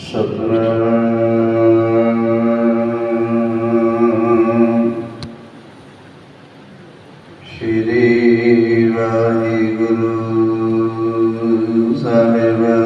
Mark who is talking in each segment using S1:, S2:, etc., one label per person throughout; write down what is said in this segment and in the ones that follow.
S1: ਸਤਨਾਮ ਸ਼੍ਰੀ ਵਾਹਿਗੁਰੂ ਸਾਹਿਬ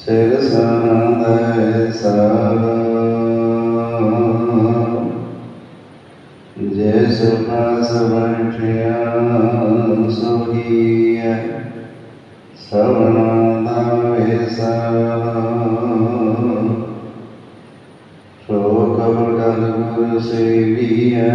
S1: ਸਿਰ ਸੰਦੈ ਸਾਰ ਜਿਸ ਪਾਸ ਬੈਠਿਆ ਸੋਹੀਐ ਸਵਨਾ ਦਾ ਵੇਸਾ ਸੋ ਕਬਰ ਗਲ ਗੁਰ ਸੇਵੀਐ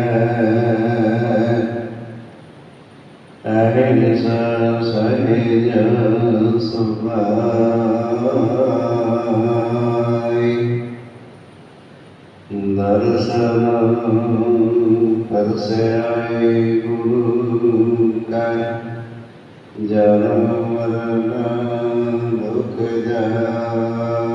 S1: ਜਨਮ ਮਰਨ ਦੁਖ ਜਾਈ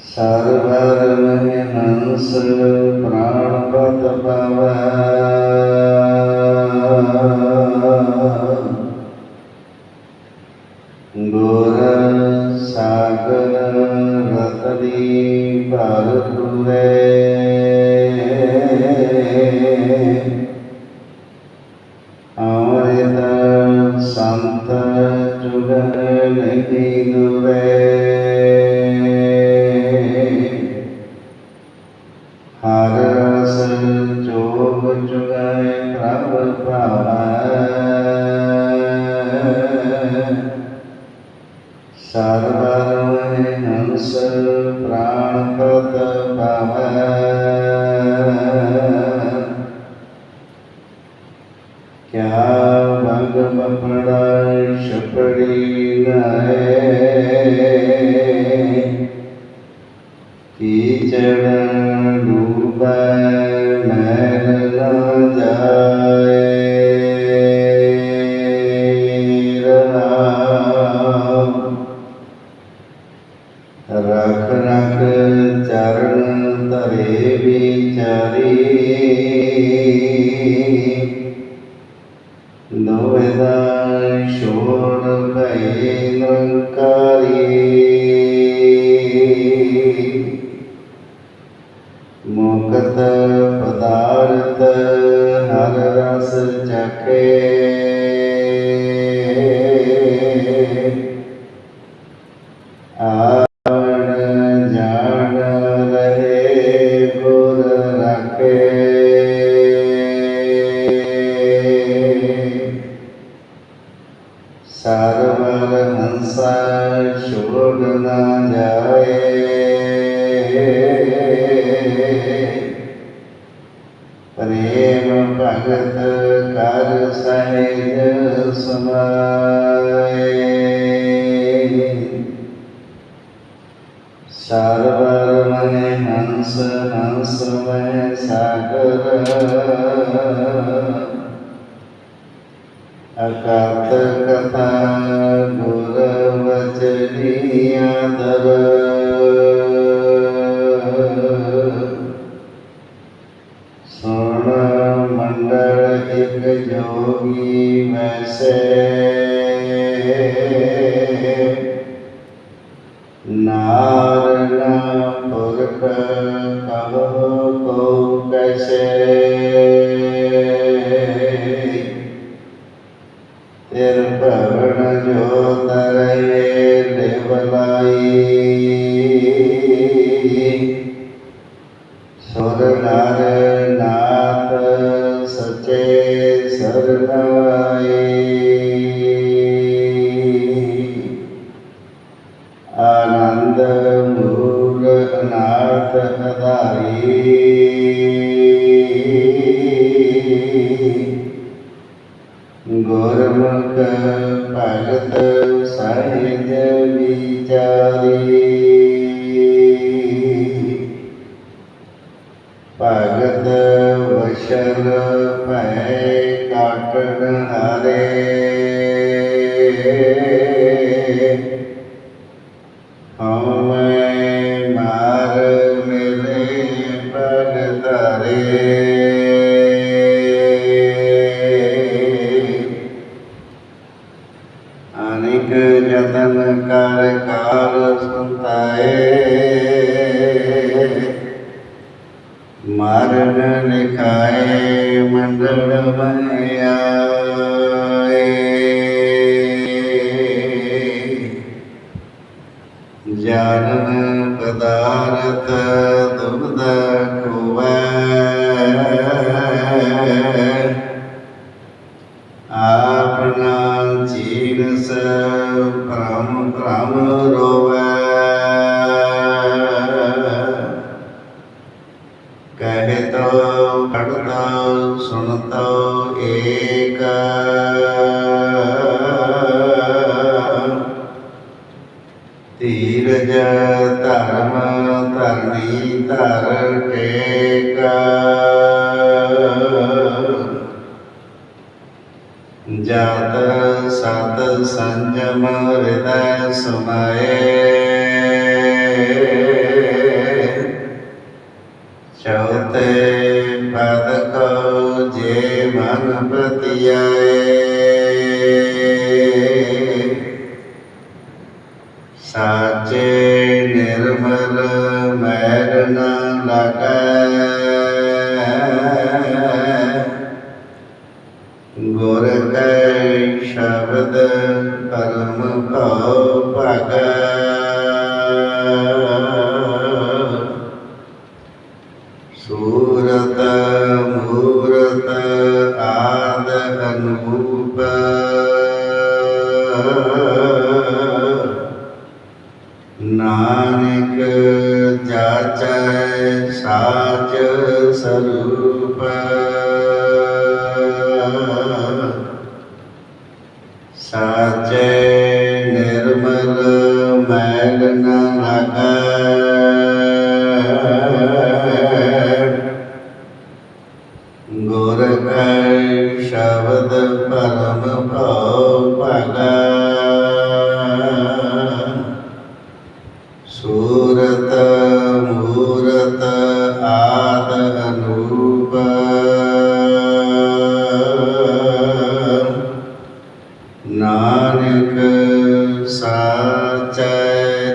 S1: ਸਰਵਰ ਮਹਿ ਹੰਸ ਪ੍ਰਾਣ ਪਤ ਪਾਵੈ ਗੁਰ ਸਾਗਰ ਰਤਨੀ ਭਰਪੂਰੇ Sarvam Namasar. ਵਿਚਾਰੇ। ਲੋਇਦਾ ਛੋੜ ਭਏ ਲੰਕਾਰੀ ਮੁਕਤ ਪਦਾਰਥ ਹਰ ਰਸ ਚਖੇ ਸਰਵਰ ਹੰਸਾ ਛੋੜ ਨਾ ਜਾਏ ਪ੍ਰੇਮ ਭਗਤ ਕਰ ਸਹਿਜ ਸਮਾਏ ਸਰਵਰ ਮਨੇ ਹੰਸ ਹੰਸ ਮੈਂ ਸਾਗਰ ਅਕਾਤ ਕਥਾ ਜੋਗੀ ਵੈਸੇ ਨਾਰਨਾ ਕਹੋ ਕੋ ਕੈਸੇ ਤੇਰ ਭਵਨ ਜੋ ਤਰੇ ਦੇਵਲਾਈ ਸੁਰ ਭਗਤ ਵਸ਼ਲ ਭੈ ਕਾਟਣ ਹਾਰੇ। ਜਾਨਨ ਪਦਾਰਥ ਦੁਬਦ ਖੋਵੈ ਆਪਣਾ ਚੀਨਸ ਭ੍ਰਮ ਪ੍ਰਮ ਰੋਵੈ। ਕਹੇ ਤੋ ਪੜਤਾ ਸੁਣਤੋ ਏਕ ਧਰਮ ਧਰਨੀ ਧਰ ਟੇਕ ਜਤ ਸਤ ਸੰਜਮ ਹਿਰਦੈ ਸਮਾਏ ਚੌਥੇ ਪਦ ਕੋ ਜੇ ਮਨ ਬਤਿਆਏ ਗੁਰ ਕੈ ਸ਼ਬਦ ਪਰਮ ਭਉ